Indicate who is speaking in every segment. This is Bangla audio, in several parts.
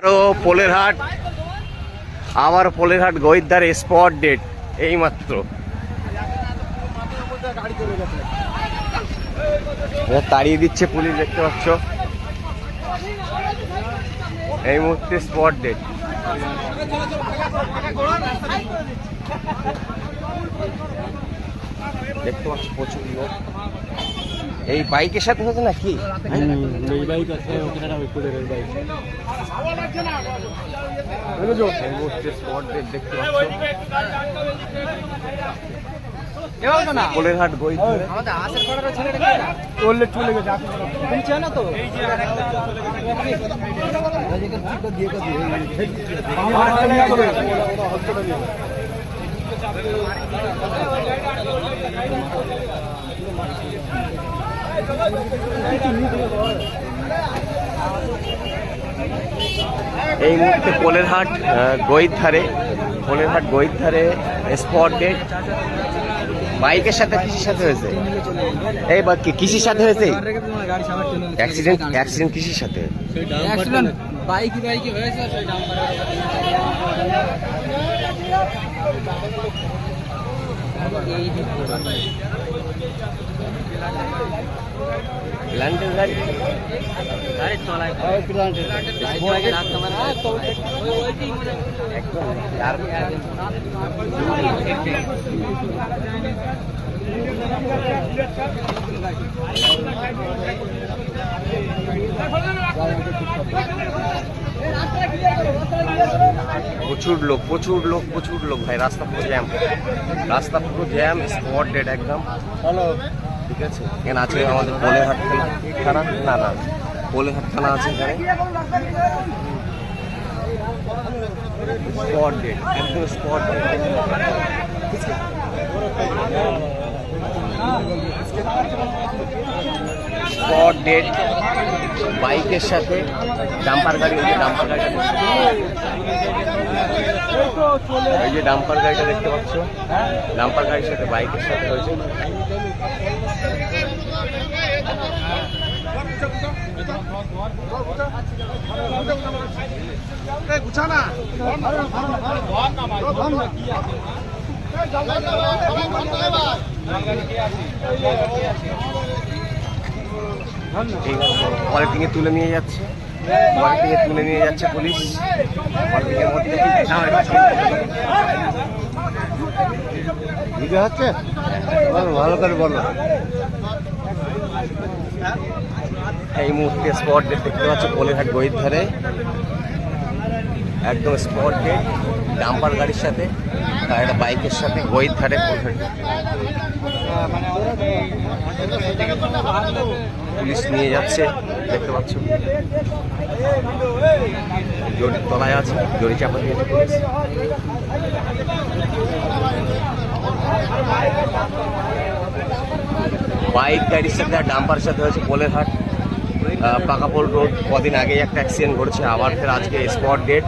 Speaker 1: আরও পোলেরহাট, আবার পোলেরহাট গইদার স্পট ডেট এইমাত্র। তাড়িয়ে দিচ্ছে পুলিশ, দেখতে পাচ্ছ? এই মুহূর্তে স্পট ডেট দেখতে পাচ্ছ প্রচুর লোক। এই বাইকের সাথে হচ্ছে নাকি?
Speaker 2: এই বাইক আছে ওখানে ওই কুলের বাইক
Speaker 1: এই মুহূর্তে স্পট ডেট দেখতে পাচ্ছ। পোলেরহাট গই
Speaker 2: চললে চলে গেছে তুমি চেনো তো
Speaker 1: এই মুহূর্তে পোলেরহাট গইর ধারে পোলেরহাট গইর ধারে স্পট ডেট বাইকের সাথে কিসের সাথে হয়েছে? এই বা কিসের সাথে হয়েছে? অ্যাক্সিডেন্ট অ্যাক্সিডেন্ট কিসের সাথে?
Speaker 2: হয়েছে ডাম্পারে
Speaker 1: ল্যান্ডের গাড়ি
Speaker 2: গাড়ি চলায়
Speaker 1: একদম আর প্রচুর লোক প্রচুর লোক প্রচুর লোক ভাই রাস্তা পুরো জ্যাম রাস্তা পুরো জ্যাম স্পট ডেট একদম
Speaker 2: হ্যালো
Speaker 1: ঠিক আছে? এখানে আছে আমাদের পোলেরহাট থানা না না। পোলেরহাট থানা আছে এখানে। Spot dead spot spot dead বাইকের সাথে ডাম্পার গাড়ি, ওই যে ডাম্পার গাড়িটা এই যে ডাম্পার গাড়িটা দেখতে পাচ্ছ? ডাম্পার গাড়ির সাথে বাইকের সাথে হয়েছে পলিটিংয়ে তুলে নিয়ে যাচ্ছে। পলিটিংয়ে তুলে নিয়ে যাচ্ছে পুলিশ। পলিটিংয়ের মধ্যে
Speaker 2: ভিডিও হচ্ছে? ভালো করে বলো।
Speaker 1: এই মুহূর্তে স্পট ডেট দেখতে পাচ্ছ পোলেরহাট গইর ধারে। একদম স্পট ডেট ডাম্পার গাড়ির সাথে, আর একটা বাইকের সাথে গইর ধারে পুলিশ নিয়ে যাচ্ছে, দেখতে পাচ্ছ। জরির তলায় আছে, জরি চাপা দিয়েছে পুলিশ। বাইক গাড়ির সাথে আর ডাম্পার সাথে হয়েছে পোলেরহাট পাকাপোল রোড। কদিন আগেই একটা অ্যাক্সিডেন্ট ঘটেছে, আবার ফের আজকে স্পট ডেট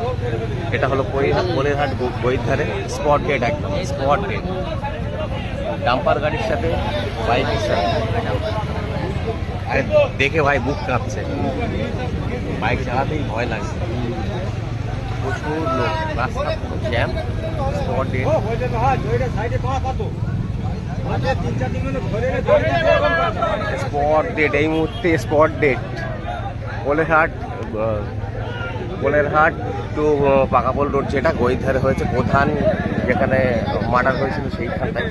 Speaker 1: এটা হলো পোলেরহাট বইয়ের স্পট ডেট একদম স্পট ডেট ডাম্পার গাড়ির সাথে, বাইকের সাথে। আরে, দেখে ভাই বুক কাঁপছে। বাইক চালাতেই ভয় লাগছে প্রচুর লোক, রাস্তা jam spot dead spot dead এই মুহূর্তে spot dead Kolerhat Kolerhat to Pakapol road যেটা গইধারে হয়েছে, প্রধান যেখানে মার্ডার হয়েছিল সেইখানটায়।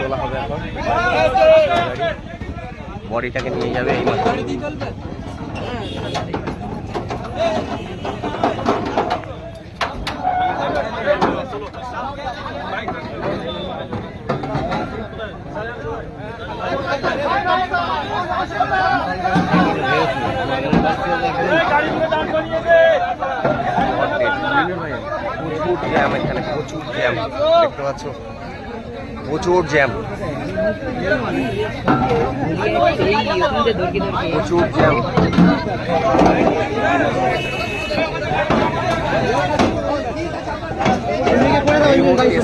Speaker 1: তোলা হবে এখন। বডিটাকে নিয়ে যাবে এই মাত্র। প্রচুর জ্যাম এখানে, প্রচুর জ্যাম। দেখতে পাচ্ছ? প্রচুর জ্যাম। প্রচুর জ্যাম।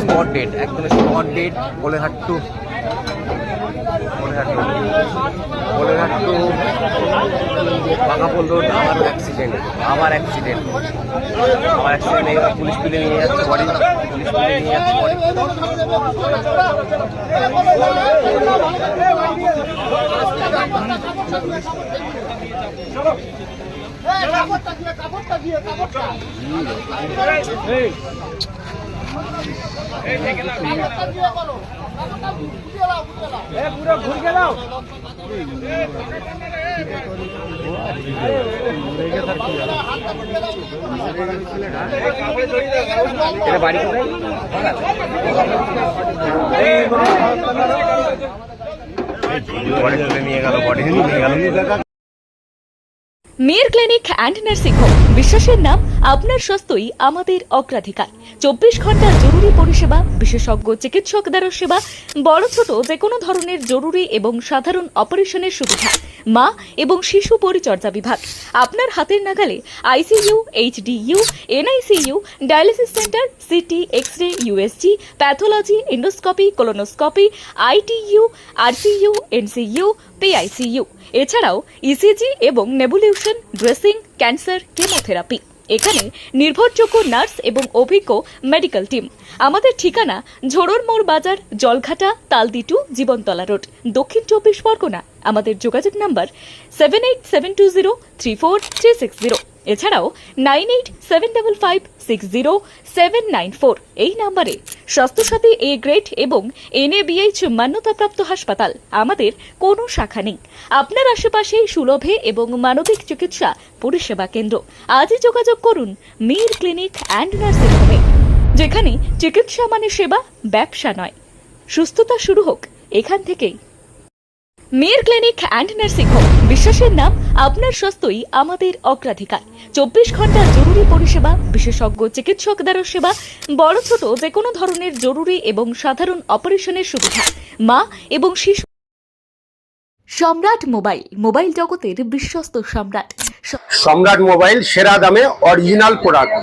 Speaker 1: স্পট ডেট একদম spot dead Kolehat to road Kolaghat to Pakapol আবার অ্যাক্সিডেন্ট আবার অ্যাক্সিডেন্ট আবার অ্যাক্সিডেন্ট এবার পুলিশ তুলে নিয়ে যাচ্ছে বডি পুলিশ তুলে নিয়ে যাচ্ছে বডি বাড়ি কোথায় নিয়ে গেল বডি নিয়ে গেল।
Speaker 3: মেয়ের ক্লিনিক অ্যান্ড নার্সিং হোম বিশ্বাসের নাম আপনার স্বাস্থ্যই আমাদের অগ্রাধিকার। চব্বিশ ঘণ্টা জরুরি পরিষেবা, বিশেষজ্ঞ চিকিৎসক দ্বারা সেবা, বড় ছোট যে কোনো ধরনের জরুরি এবং সাধারণ অপারেশনের সুবিধা। মা এবং শিশু পরিচর্যা বিভাগ। আপনার হাতের নাগালে ICU, HDU, NICU, dialysis centre, CT X ray USG, pathology, endoscopy, colonoscopy, ITU, RCU, NCU, PICU. এছাড়াও ইসিজি এবং নেবুলিউশন ড্রেসিং, ক্যান্সার, কেমোথেরাপি। এখানে নির্ভরযোগ্য নার্স এবং অভিজ্ঞ মেডিকেল টিম। আমাদের ঠিকানা ঝোড়র মোড় বাজার, জলঘাটা তালদি টু জীবনতলা রোড। দক্ষিণ চব্বিশ পরগনা। আমাদের যোগাযোগ number seven eight seven two zero three four three six zero এছাড়াও nine eight seven double five six zero seven nine four এই নাম্বারে স্বাস্থ্যসাথী এ গ্রেড এবং এনএবিএইচ মান্যতাপ্রাপ্ত হাসপাতাল আমাদের কোনো শাখা নেই। আপনার আশেপাশে সুলভে এবং মানবিক চিকিৎসা পরিষেবা কেন্দ্র। আজই যোগাযোগ করুন মীর ক্লিনিক অ্যান্ড নার্সিং হোমে, যেখানে চিকিৎসা মানে সেবা, ব্যবসা নয়। সুস্থতা শুরু হোক এখান থেকেই। মেয়ের ক্লিনিক অ্যান্ড নার্সিং হোম বিশ্বাসের নাম আপনার স্বাস্থ্যই আমাদের অগ্রাধিকার। চব্বিশ ঘণ্টা জরুরি পরিষেবা বিশেষজ্ঞ চিকিৎসক দ্বারা সেবা বড় ছোট যে কোনো ধরনের জরুরি এবং সাধারণ অপারেশনের সুবিধা মা এবং শিশু। সম্রাট মোবাইল মোবাইল জগতের বিশ্বস্ত সম্রাট।
Speaker 4: সম্রাট মোবাইল সেরা দামে অরিজিনাল প্রোডাক্ট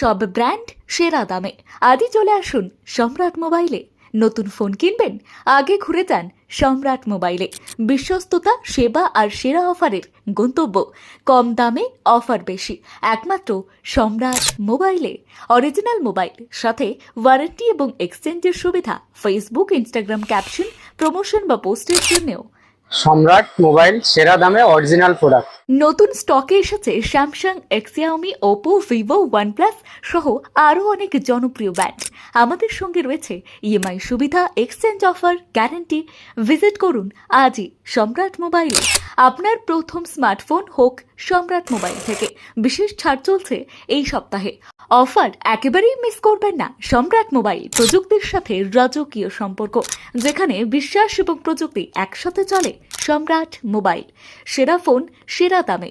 Speaker 3: সব ব্র্যান্ড সেরা দামে। আজই চলে আসুন সম্রাট মোবাইলে। নতুন ফোন কিনবেন? আগে ঘুরে যান সম্রাট মোবাইলে। বিশ্বস্ততা, সেবা আর সেরা অফারের গন্তব্য। কম দামে অফার বেশি। একমাত্র সম্রাট মোবাইলে। অরিজিনাল মোবাইল, সাথে ওয়ারেন্টি এবং এক্সচেঞ্জের সুবিধা। ফেসবুক, ইনস্টাগ্রাম ক্যাপশন, প্রমোশন বা পোস্টের জন্যও।
Speaker 4: সম্রাট মোবাইল, সেরা দামে অরিজিনাল প্রোডাক্ট।
Speaker 3: নতুন স্টকে এসেছে Samsung Xiaomi Oppo Vivo OnePlus সহ আরও অনেক জনপ্রিয় ব্র্যান্ড আমাদের সঙ্গে রয়েছে ইএমআই সুবিধা এক্সচেঞ্জ অফার গ্যারান্টি ভিজিট করুন আজই সম্রাট মোবাইলে। আপনার প্রথম স্মার্টফোন হোক সম্রাট মোবাইল থেকে। বিশেষ ছাড় চলছে এই সপ্তাহে। অফার একেবারেই মিস করবেন না। সম্রাট মোবাইল প্রযুক্তির সাথে রাজকীয় সম্পর্ক, যেখানে বিশ্বাস এবং প্রযুক্তি একসাথে চলে সম্রাট মোবাইল। সেরা ফোন, সেরা দামে।